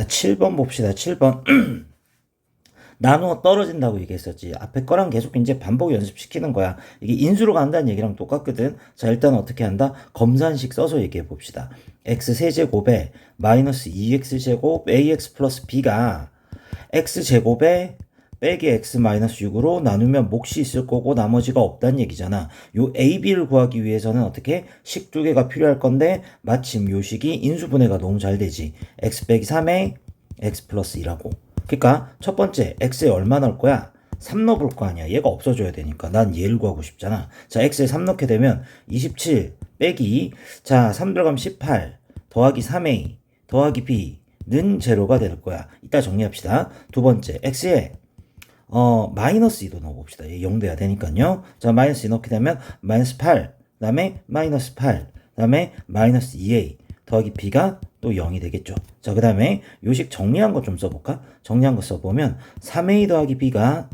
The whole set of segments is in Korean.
자, 7번 봅시다. 7번. 나누어 떨어진다고 얘기했었지. 앞에 거랑 계속 이제 반복 연습시키는 거야. 이게 인수로 간다는 얘기랑 똑같거든. 자, 일단 어떻게 한다? 검산식 써서 얘기해 봅시다. x 세제곱에 마이너스 2x제곱 ax 플러스 b가 x제곱에 빼기 x 마이너스 6으로 나누면 몫이 있을 거고 나머지가 없다는 얘기잖아. 요 a, b를 구하기 위해서는 어떻게 식 두 개가 필요할 건데 마침 요 식이 인수분해가 너무 잘 되지. x 빼기 3에 x 플러스 2라고. 그러니까 첫 번째 x에 얼마 넣을 거야? 3 넣어볼 거 아니야. 얘가 없어져야 되니까. 난 얘를 구하고 싶잖아. 자, x에 3 넣게 되면 27 빼기 자, 3 들어가면 18 더하기 3a 더하기 b는 제로가 될 거야. 이따 정리합시다. 두 번째 x에 어, 마이너스 2도 넣어봅시다. 얘0 돼야 되니까요. 자, 마이너스 2 넣게 되면 마이너스 8, 그 다음에 마이너스 8, 그 다음에 마이너스 2a 더하기 b가 또 0이 되겠죠. 자, 그 다음에 요식 정리한 거 좀 써볼까? 정리한 거 써보면 3a 더하기 b가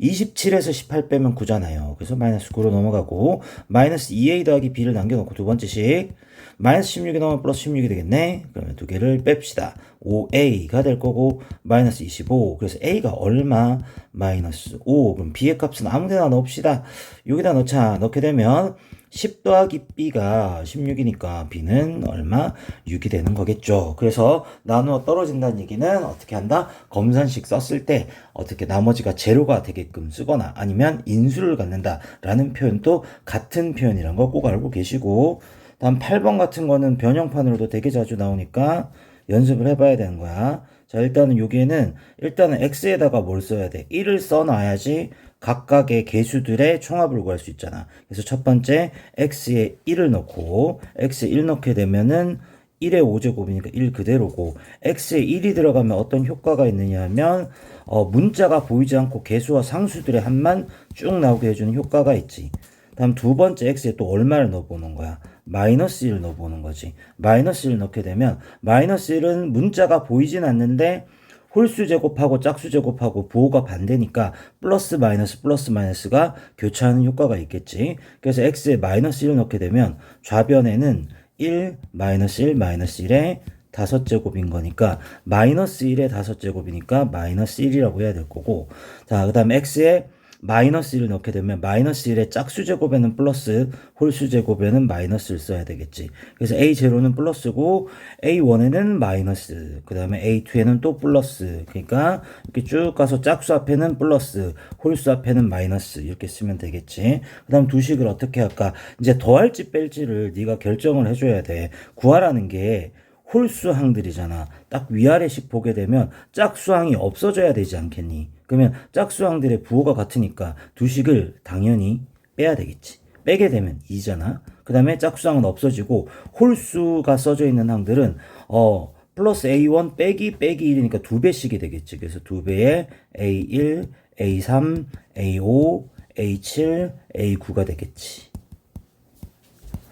27에서 18 빼면 9잖아요. 그래서 마이너스 9로 넘어가고 마이너스 2a 더하기 b를 남겨놓고 두 번째씩 마이너스 16이 넘으면 플러스 16이 되겠네. 그러면 두 개를 뺍시다. 5a가 될 거고 마이너스 25 그래서 a가 얼마? 마이너스 5 그럼 b의 값은 아무 데나 넣읍시다. 여기다 넣자. 넣게 되면 10 더하기 b가 16이니까 b는 얼마? 6이 되는 거겠죠. 그래서 나누어 떨어진다는 얘기는 어떻게 한다? 검산식 썼을 때 어떻게 나머지가 제로가 되게끔 쓰거나 아니면 인수를 갖는다라는 표현도 같은 표현이란 거 꼭 알고 계시고 다음 8번 같은 거는 변형판으로도 되게 자주 나오니까 연습을 해봐야 되는 거야. 자, 일단은 여기에는 일단은 x에다가 뭘 써야 돼? 1을 써놔야지 각각의 개수들의 총합을 구할 수 있잖아. 그래서 첫 번째 x에 1을 넣고 x에 1 넣게 되면은 1의 5제곱이니까 1 그대로고 x에 1이 들어가면 어떤 효과가 있느냐 하면 어, 문자가 보이지 않고 개수와 상수들의 합만 쭉 나오게 해주는 효과가 있지. 다음 두 번째 x에 또 얼마를 넣어보는 거야. 마이너스 1을 넣어보는 거지. 마이너스 1을 넣게 되면 마이너스 1은 문자가 보이진 않는데 홀수 제곱하고 짝수 제곱하고 부호가 반대니까 플러스 마이너스 플러스 마이너스가 교차하는 효과가 있겠지. 그래서 x에 마이너스 1을 넣게 되면 좌변에는 1 마이너스 1 마이너스 1에 다섯 제곱인 거니까 마이너스 1의 다섯 제곱이니까 마이너스 1이라고 해야 될 거고 자 그 다음에 x에 마이너스 1을 넣게 되면 마이너스 1의 짝수 제곱에는 플러스 홀수 제곱에는 마이너스를 써야 되겠지. 그래서 A0는 플러스고 A1에는 마이너스 그 다음에 A2에는 또 플러스 그러니까 이렇게 쭉 가서 짝수 앞에는 플러스 홀수 앞에는 마이너스 이렇게 쓰면 되겠지. 그 다음 두 식을 어떻게 할까 이제 더할지 뺄지를 네가 결정을 해줘야 돼. 구하라는 게 홀수항들이잖아. 딱 위아래씩 보게 되면 짝수항이 없어져야 되지 않겠니? 그러면 짝수항들의 부호가 같으니까 두 식을 당연히 빼야 되겠지. 빼게 되면 2잖아. 그 다음에 짝수항은 없어지고 홀수가 써져 있는 항들은 어 플러스 A1 빼기 빼기 1이니까 두 배씩이 되겠지. 그래서 두 배의 A1, A3, A5, A7, A9가 되겠지.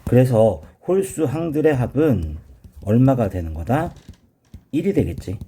그래서 홀수 항들의 합은 얼마가 되는 거다? 1이 되겠지.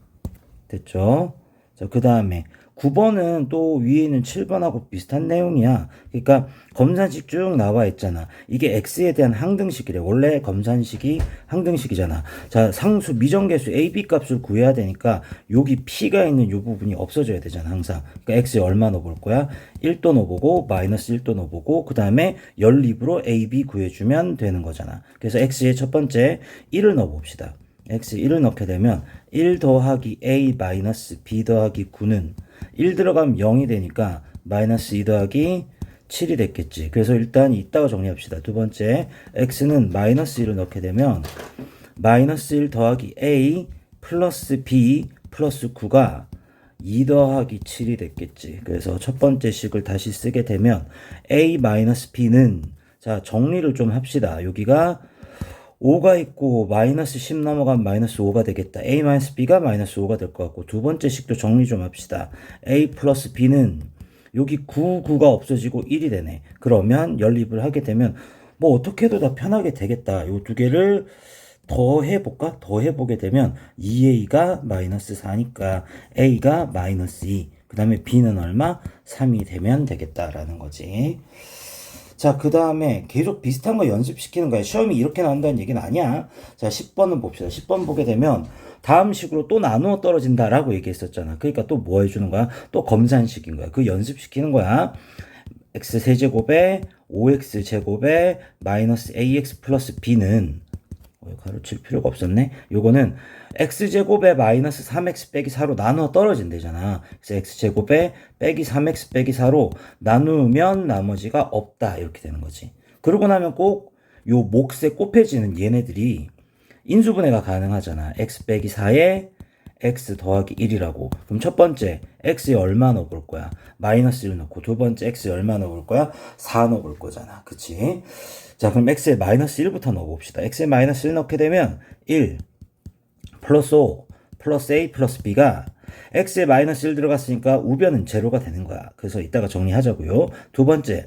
됐죠? 자, 그 다음에 9번은 또 위에 있는 7번하고 비슷한 내용이야. 그러니까 검산식 쭉 나와 있잖아. 이게 x에 대한 항등식이래. 원래 검산식이 항등식이잖아. 자, 상수 미정계수 a, b 값을 구해야 되니까 여기 p가 있는 이 부분이 없어져야 되잖아. 항상. 그러니까 x에 얼마 넣어볼 거야? 1도 넣어보고 마이너스 1도 넣어보고 그 다음에 연립으로 a, b 구해주면 되는 거잖아. 그래서 x에 첫 번째 1을 넣어봅시다. x 1을 넣게 되면 1 더하기 a 마이너스 b 더하기 9는 1 들어가면 0이 되니까 마이너스 2 더하기 7이 됐겠지. 그래서 일단 이따가 정리합시다. 두 번째 x는 마이너스 1을 넣게 되면 마이너스 1 더하기 a 플러스 b 플러스 9가 2 더하기 7이 됐겠지. 그래서 첫 번째 식을 다시 쓰게 되면 a 마이너스 b는 자 정리를 좀 합시다. 여기가 5가 있고 마이너스 10 넘어가면 마이너스 5가 되겠다. a 마이너스 b가 마이너스 5가 될 것 같고 두 번째 식도 정리 좀 합시다. a 플러스 b는 여기 9, 9가 없어지고 1이 되네. 그러면 연립을 하게 되면 뭐 어떻게 해도 다 편하게 되겠다. 요 두 개를 더 해볼까? 더 해보게 되면 2a가 마이너스 4니까 a가 마이너스 2. 그 다음에 b는 얼마? 3이 되면 되겠다라는 거지. 자, 그 다음에 계속 비슷한 거 연습시키는 거야. 시험이 이렇게 나온다는 얘기는 아니야. 자, 10번은 봅시다. 10번 보게 되면 다음 식으로 또 나누어 떨어진다라고 얘기했었잖아. 그러니까 또 뭐 해주는 거야? 또 검산식인 거야. 그 연습시키는 거야. x 세제곱에 5x 제곱에 마이너스 ax 플러스 b는 어, 가로 칠 필요가 없었네. 요거는 x제곱에 마이너스 3x 빼기 4로 나누어 떨어진대잖아. 그래서 x제곱에 빼기 3x 빼기 4로 나누면 나머지가 없다. 이렇게 되는 거지. 그러고 나면 꼭 요 몫에 곱해지는 얘네들이 인수분해가 가능하잖아. x 빼기 4에 x 더하기 1이라고. 그럼 첫 번째 x에 얼마 넣어볼 거야? 마이너스 1 넣고 두 번째 x에 얼마 넣어볼 거야? 4 넣어볼 거잖아. 그치? 자 그럼 x에 마이너스 1부터 넣어봅시다. x에 마이너스 1 넣게 되면 1 플러스 5 플러스 a 플러스 b가 x에 마이너스 1 들어갔으니까 우변은 제로가 되는 거야. 그래서 이따가 정리하자고요. 두 번째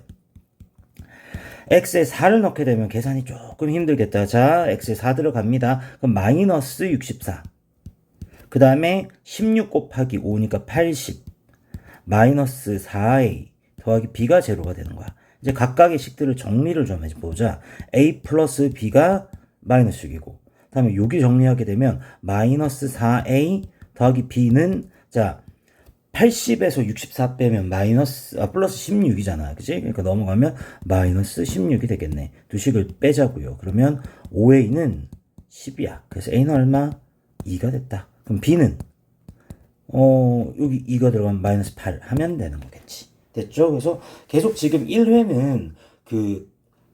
x에 4를 넣게 되면 계산이 조금 힘들겠다. 자, x에 4 들어갑니다. 그럼 마이너스 64. 그 다음에 16 곱하기 5니까 80. 마이너스 4a 더하기 b가 제로가 되는 거야. 이제 각각의 식들을 정리를 좀 해보자. a 플러스 b가 마이너스 6이고. 그 다음에 여기 정리하게 되면 마이너스 4a 더하기 b는 자 80에서 64 빼면 마이너스 아 플러스 16이잖아. 그지? 그러니까 넘어가면 마이너스 16이 되겠네. 두 식을 빼자고요. 그러면 5a는 10이야. 그래서 a는 얼마? 2가 됐다. 그럼 b는 어 여기 2가 들어가면 마이너스 8 하면 되는 거겠지. 됐죠? 그래서 계속 지금 1회는 그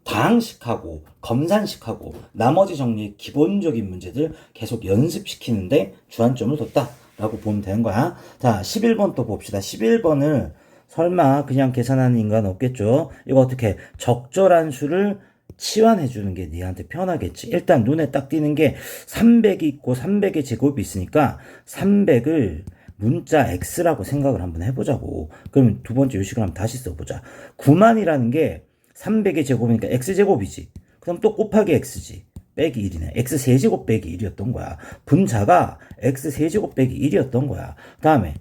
다항식하고 검산식하고 나머지 정리의 기본적인 문제들 계속 연습시키는데 주안점을 뒀다라고 보면 되는 거야. 자, 11번 또 봅시다. 11번을 설마 그냥 계산하는 인간 없겠죠? 이거 어떻게 적절한 수를 치환해 주는 게 니한테 편하겠지. 일단 눈에 딱 띄는 게 300이 있고 300의 제곱이 있으니까 300을 문자 x라고 생각을 한번 해보자고. 그럼 두 번째 요식을 한번 다시 써보자. 9만이라는 게 300의 제곱이니까 x제곱이지. 그럼 또 곱하기 x지. 빼기 1이네. x 세제곱 빼기 1이었던 거야. 분자가 x 세제곱 빼기 1이었던 거야. 다음에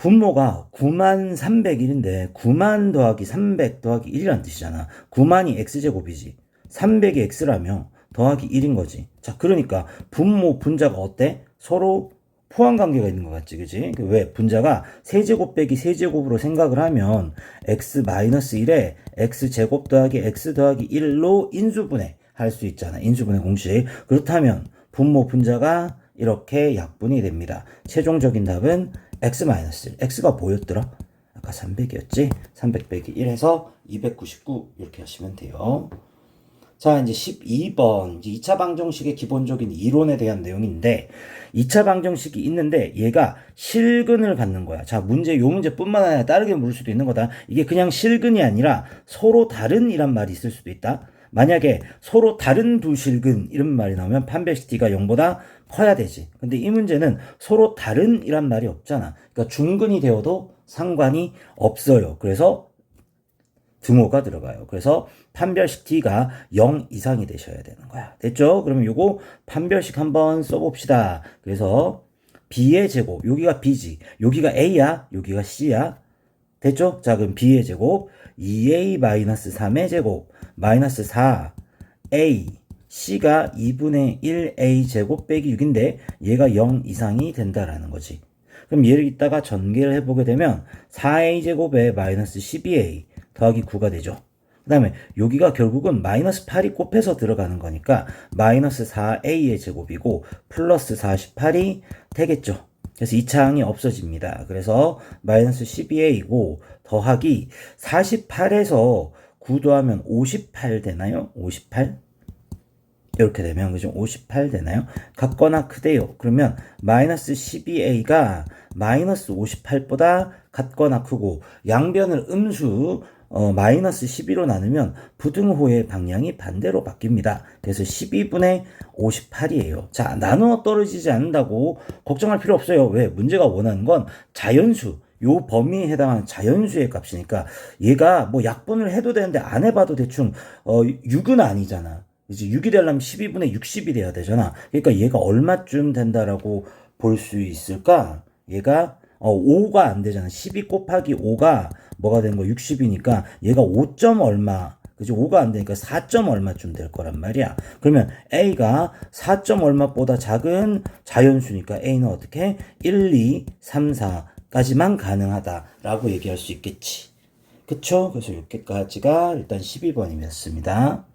분모가 9만 301인데 9만 더하기 300 더하기 1이란 뜻이잖아. 9만이 x제곱이지. 300이 x라며 더하기 1인 거지. 자, 그러니까 분모 분자가 어때? 서로 포함 관계가 있는 것 같지, 그지? 그 왜? 분자가 세제곱 빼기 세제곱으로 생각을 하면 x 마이너스 1에 x 제곱 더하기 x 더하기 1로 인수분해 할 수 있잖아. 인수분해 공식. 그렇다면 분모 분자가 이렇게 약분이 됩니다. 최종적인 답은 x 마이너스 1. x가 뭐였더라? 아까 300이었지? 300 빼기 1 해서 299 이렇게 하시면 돼요. 자, 이제 12번. 이제 2차 방정식의 기본적인 이론에 대한 내용인데, 2차 방정식이 있는데, 얘가 실근을 갖는 거야. 자, 문제, 요 문제뿐만 아니라 다르게 물을 수도 있는 거다. 이게 그냥 실근이 아니라 서로 다른 이란 말이 있을 수도 있다. 만약에 서로 다른 두 실근, 이런 말이 나오면 판별식 D가 0보다 커야 되지. 근데 이 문제는 서로 다른 이란 말이 없잖아. 그러니까 중근이 되어도 상관이 없어요. 그래서 등호가 들어가요. 그래서 판별식 D가 0 이상이 되셔야 되는 거야. 됐죠? 그러면 요거 판별식 한번 써봅시다. 그래서 B의 제곱, 여기가 B지. 여기가 A야, 여기가 C야. 됐죠? 자, 그럼 B의 제곱, 2A-3의 제곱, 마이너스 4A, C가 2분의 1A 제곱 빼기 6인데, 얘가 0 이상이 된다라는 거지. 그럼 얘를 이따가 전개를 해보게 되면, 4A 제곱에 마이너스 12A, 더하기 9가 되죠. 그 다음에 여기가 결국은 마이너스 8이 곱해서 들어가는 거니까 마이너스 4a의 제곱이고 플러스 48이 되겠죠. 그래서 이 창이 없어집니다. 그래서 마이너스 12a이고 더하기 48에서 9 더하면 58 되나요? 58? 이렇게 되면 그죠? 58 되나요? 같거나 크대요. 그러면 마이너스 12a가 마이너스 58보다 같거나 크고 양변을 음수 어, 마이너스 12로 나누면 부등호의 방향이 반대로 바뀝니다. 그래서 12분의 58이에요. 자, 나누어 떨어지지 않는다고 걱정할 필요 없어요. 왜? 문제가 원하는 건 자연수. 요 범위에 해당하는 자연수의 값이니까 얘가 뭐 약분을 해도 되는데 안 해봐도 대충 어 6은 아니잖아. 이제 6이 되려면 12분의 60이 돼야 되잖아. 그러니까 얘가 얼마쯤 된다라고 볼 수 있을까? 얘가 어 5가 안 되잖아. 12 곱하기 5가 뭐가 되는 거 60이니까 얘가 5점 얼마 그지? 5가 안 되니까 4점 얼마쯤 될 거란 말이야. 그러면 A가 4점 얼마보다 작은 자연수니까 A는 어떻게? 1, 2, 3, 4까지만 가능하다라고 얘기할 수 있겠지. 그쵸? 그래서 여기까지가 일단 12번이었습니다.